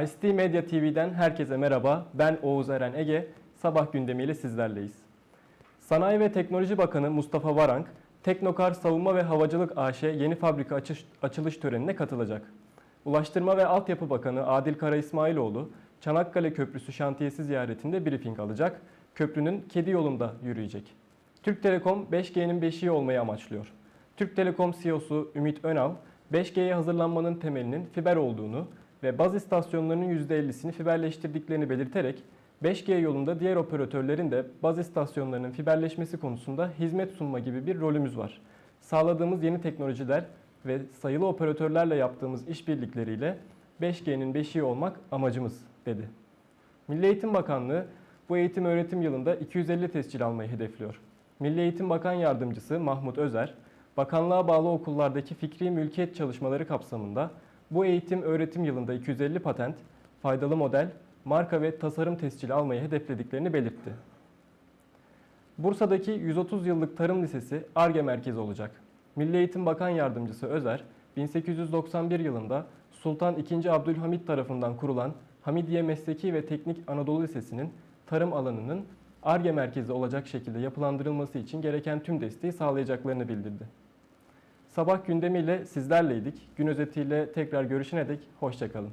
ICT Medya TV'den herkese merhaba. Ben Oğuz Eren Ege. Sabah gündemiyle sizlerleyiz. Sanayi ve Teknoloji Bakanı Mustafa Varank, Teknokar Savunma ve Havacılık AŞ yeni fabrika açış- açılış törenine katılacak. Ulaştırma ve Altyapı Bakanı Adil Kara İsmailoğlu, Çanakkale Köprüsü şantiyesi ziyaretinde briefing alacak. Köprünün kedi yolunda yürüyecek. Türk Telekom 5G'nin beşiği olmayı amaçlıyor. Türk Telekom CEO'su Ümit Önal, 5G'ye hazırlanmanın temelinin fiber olduğunu ve baz istasyonlarının %50'sini fiberleştirdiklerini belirterek 5G yolunda diğer operatörlerin de baz istasyonlarının fiberleşmesi konusunda hizmet sunma gibi bir rolümüz var. Sağladığımız yeni teknolojiler ve sayılı operatörlerle yaptığımız işbirlikleriyle 5G'nin beşiği olmak amacımız dedi. Milli Eğitim Bakanlığı bu eğitim öğretim yılında 250 tescil almayı hedefliyor. Milli Eğitim Bakan Yardımcısı Mahmut Özer, bakanlığa bağlı okullardaki fikri mülkiyet çalışmaları kapsamında bu eğitim öğretim yılında 250 patent, faydalı model, marka ve tasarım tescili almayı hedeflediklerini belirtti. Bursa'daki 130 yıllık tarım lisesi ARGE merkezi olacak. Milli Eğitim Bakan Yardımcısı Özer, 1891 yılında Sultan II. Abdülhamit tarafından kurulan Hamidiye Mesleki ve Teknik Anadolu Lisesi'nin tarım alanının ARGE merkezi olacak şekilde yapılandırılması için gereken tüm desteği sağlayacaklarını bildirdi. Sabah gündemiyle sizlerleydik. Gün özetiyle tekrar görüşene dek hoşçakalın.